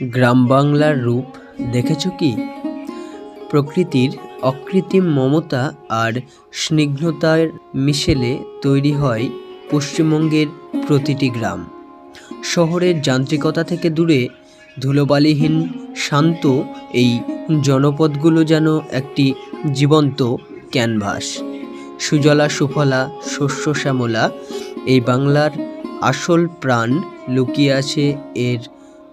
গ্রাম বাংলার রূপ দেখেছ কি? প্রকৃতির অকৃত্রিম মমতা আর স্নিগ্ধতার মিশেলে তৈরি হয় পশ্চিমবঙ্গের প্রতিটি গ্রাম। শহরের যান্ত্রিকতা থেকে দূরে ধুলোবালিহীন, শান্ত এই জনপদগুলো যেন একটি জীবন্ত ক্যানভাস। সুজলা, সুফলা, শস্য, শ্যামলা, এই বাংলার আসল প্রাণ লুকিয়ে আছে এর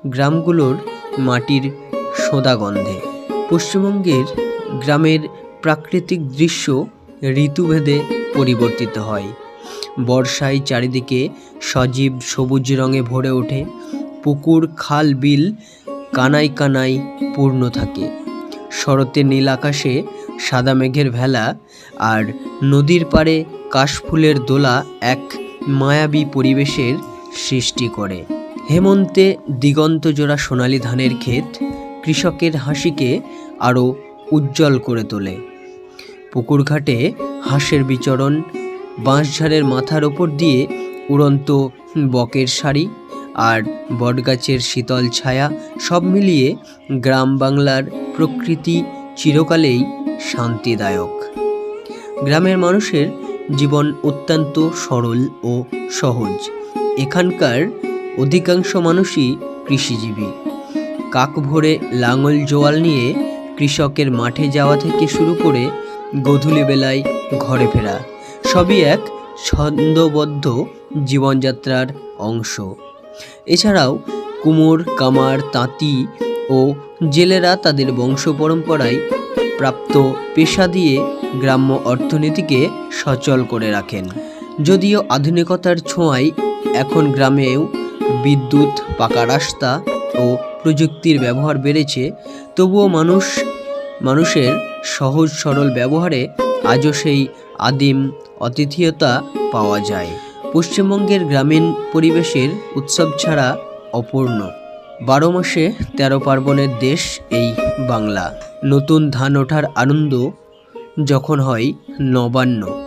গ্রামগুলোর মাটির সোঁদা গন্ধে পশ্চিমবঙ্গের গ্রামের প্রাকৃতিক দৃশ্য ঋতুভেদে পরিবর্তিত হয়। বর্ষায় চারিদিকে সজীব সবুজ রঙে ভরে ওঠে। পুকুর, খাল, বিল কানাই কানাই পূর্ণ থাকে। শরতে নীল আকাশে সাদা মেঘের ভেলা আর নদীর পাড়ে কাশফুলের দোলা এক মায়াবী পরিবেশের সৃষ্টি করে। হেমন্তে দিগন্ত জোড়া সোনালি ধানের ক্ষেত কৃষকের হাসিকে আরও উজ্জ্বল করে তোলে। পুকুরঘাটে হাঁসের বিচরণ, বাঁশঝাড়ের মাথার ওপর দিয়ে উড়ন্ত বকের শাড়ি আর বটগাছের শীতল ছায়া সব মিলিয়ে গ্রাম বাংলার প্রকৃতি চিরকালেই শান্তিদায়ক। গ্রামের মানুষের জীবন অত্যন্ত সরল ও সহজ। এখানকার অধিকাংশ মানুষই কৃষিজীবী। কাক ভরে লাঙল জোয়াল নিয়ে কৃষকের মাঠে যাওয়া থেকে শুরু করে গধূলি বেলায় ঘরে ফেরা, সবই এক ছন্দবদ্ধ জীবনযাত্রার অংশ। এছাড়াও কুমোর, কামার, তাঁতি ও জেলেরা তাদের বংশ পরম্পরায় প্রাপ্ত পেশা দিয়ে গ্রাম্য অর্থনীতিকে সচল করে রাখেন। যদিও আধুনিকতার ছোঁয়ায় এখন গ্রামেও বিদ্যুৎ, পাকা রাস্তা ও প্রযুক্তির ব্যবহার বেড়েছে, তবুও মানুষ, মানুষের সহজ সরল ব্যবহারে আজও সেই আদিম অতিথিয়তা পাওয়া যায়। পশ্চিমবঙ্গের গ্রামীণ পরিবেশের উৎসব ছাড়া অপূর্ণ। বারো মাসে তেরো পার্বণের দেশ এই বাংলা। নতুন ধান ওঠার আনন্দ যখন হয় নবান্ন।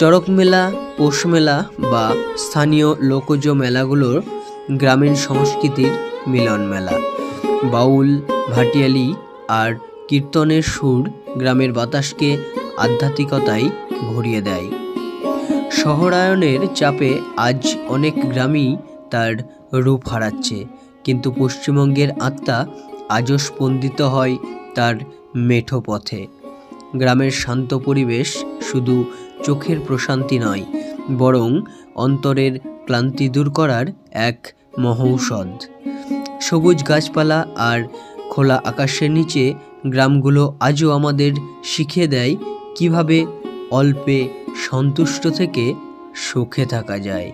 চড়ক মেলা, পৌষ মেলা বা স্থানীয় লোকজ মেলাগুলোর গ্রামীণ সংস্কৃতির মিলন মেলা। বাউল, ভাটিয়ালি আর কীর্তনের সুর গ্রামের বাতাসকে আধ্যাত্মিকতায় ভরিয়ে দেয়। শহরায়নের চাপে আজ অনেক গ্রামই তার রূপ হারাচ্ছে, কিন্তু পশ্চিমবঙ্গের আত্মা আজও স্পন্দিত হয় তার মেঠো পথে। গ্রামের শান্ত পরিবেশ শুধু চোখের প্রশান্তি নয়, বরং অন্তরের ক্লান্তি দূর করার এক মহৌষধ। সবুজ গাছপালা আর খোলা আকাশের নিচে গ্রামগুলো আজও আমাদের শিখিয়ে দেয় কীভাবে অল্পে সন্তুষ্ট থেকে সুখে থাকা যায়।